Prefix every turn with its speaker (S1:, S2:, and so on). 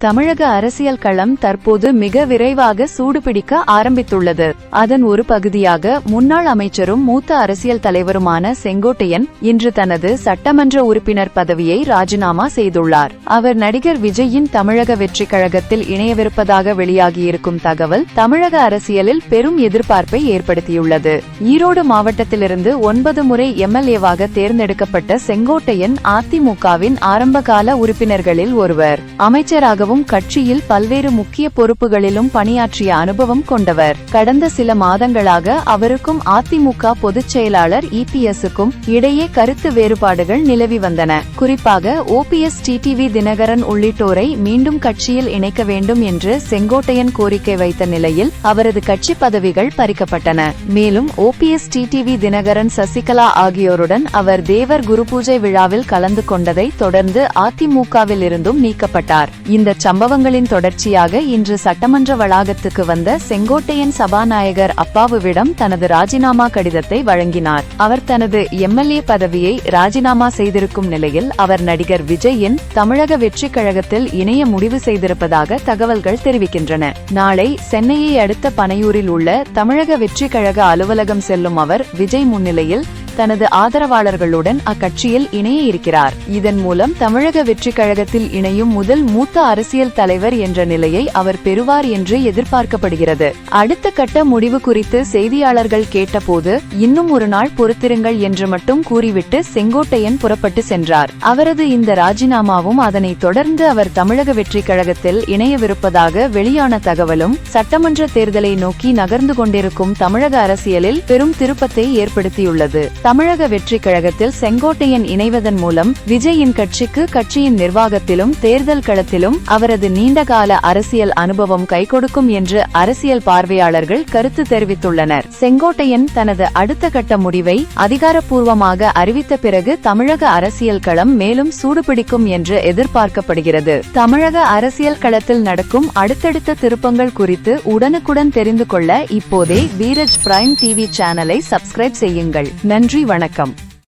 S1: தமிழக அரசியல் களம் தற்போது மிக விரைவாக சூடுபிடிக்க ஆரம்பித்துள்ளது. அதன் ஒரு பகுதியாக முன்னாள் அமைச்சரும் மூத்த அரசியல் தலைவருமான செங்கோட்டையன் இன்று தனது சட்டமன்ற உறுப்பினர் பதவியை ராஜினாமா செய்துள்ளார். அவர் நடிகர் விஜயின் தமிழக வெற்றிக் கழகத்தில் இணையவிருப்பதாக வெளியாகியிருக்கும் தகவல் தமிழக அரசியலில் பெரும் எதிர்பார்ப்பை ஏற்படுத்தியுள்ளது. ஈரோடு மாவட்டத்திலிருந்து ஒன்பது முறை எம்எல்ஏவாக தேர்ந்தெடுக்கப்பட்ட செங்கோட்டையன் அதிமுகவின் ஆரம்பகால உறுப்பினர்களில் ஒருவர். அமைச்சராக அமைச்சராகவும் கட்சியில் பல்வேறு முக்கிய பொறுப்புகளிலும் பணியாற்றிய அனுபவம் கொண்டவர். கடந்த சில மாதங்களாக அவருக்கும் அதிமுக பொதுச் செயலாளர் இபிஎஸ்க்கும் இடையே கருத்து வேறுபாடுகள் நிலவி வந்தன. குறிப்பாக ஓபிஎஸ் டிடிவி தினகரன் உள்ளிட்டோரை மீண்டும் கட்சியில் இணைக்க வேண்டும் என்று செங்கோட்டையன் கோரிக்கை வைத்த நிலையில் அவரது கட்சி பதவிகள் பறிக்கப்பட்டன. மேலும் ஓபிஎஸ் டிடிவி தினகரன் சசிகலா ஆகியோருடன் அவர் தேவர் குருபூஜை விழாவில் கலந்து கொண்டதை தொடர்ந்து அதிமுகவில் இருந்தும் நீக்கப்பட்டார். இந்த சம்பவங்களின் தொடர்ச்சியாக இன்று சட்டமன்ற வளாகத்துக்கு வந்த செங்கோட்டையன் சபாநாயகர் அப்பாவுவிடம் தனது ராஜினாமா கடிதத்தை வழங்கினார். அவர் தனது எம்எல்ஏ பதவியை ராஜினாமா செய்திருக்கும் நிலையில் அவர் நடிகர் விஜயின் தமிழக வெற்றி கழகத்தில் இணைய முடிவு செய்திருப்பதாக தகவல்கள் தெரிவிக்கின்றன. நாளை சென்னையை அடுத்த பனையூரில் உள்ள தமிழக வெற்றி கழக அலுவலகம் செல்லும் அவர் விஜய் முன்னிலையில் தனது ஆதரவாளர்களுடன் அக்கட்சியில் இணைய இருக்கிறார். இதன் மூலம் தமிழக வெற்றிக் கழகத்தில் இணையும் முதல் மூத்த அரசியல் தலைவர் என்ற நிலையை அவர் பெறுவார் என்று எதிர்பார்க்கப்படுகிறது. அடுத்த கட்ட முடிவு குறித்து செய்தியாளர்கள் கேட்டபோது இன்னும் ஒரு நாள் பொறுத்திருங்கள் என்று மட்டும் கூறிவிட்டு செங்கோட்டையன் புறப்பட்டு சென்றார். அவரது இந்த ராஜினாமாவும் அதனைத் தொடர்ந்து அவர் தமிழக வெற்றிக் கழகத்தில் இணையவிருப்பதாக வெளியான தகவலும் சட்டமன்ற தேர்தலை நோக்கி நகர்ந்து கொண்டிருக்கும் தமிழக அரசியலில் பெரும் திருப்பத்தை ஏற்படுத்தியுள்ளது. தமிழக வெற்றி கழகத்தில் செங்கோட்டையன் இணைவதன் மூலம் விஜயின் கட்சிக்கு கட்சியின் நிர்வாகத்திலும் தேர்தல் களத்திலும் அவரது நீண்டகால அரசியல் அனுபவம் கைகொடுக்கும் என்று அரசியல் பார்வையாளர்கள் கருத்து தெரிவித்துள்ளனர். செங்கோட்டையன் தனது அடுத்த கட்ட முடிவை அதிகாரப்பூர்வமாக அறிவித்த பிறகு தமிழக அரசியல் களம் மேலும் சூடுபிடிக்கும் என்று எதிர்பார்க்கப்படுகிறது. தமிழக அரசியல் களத்தில் நடக்கும் அடுத்தடுத்த திருப்பங்கள் குறித்து உடனுக்குடன் தெரிந்து கொள்ள இப்போதே வீரஜ் பிரைம் டிவி சேனலை சப்ஸ்கிரைப் செய்யுங்கள். நன்றி. நன்றி வணக்கம்.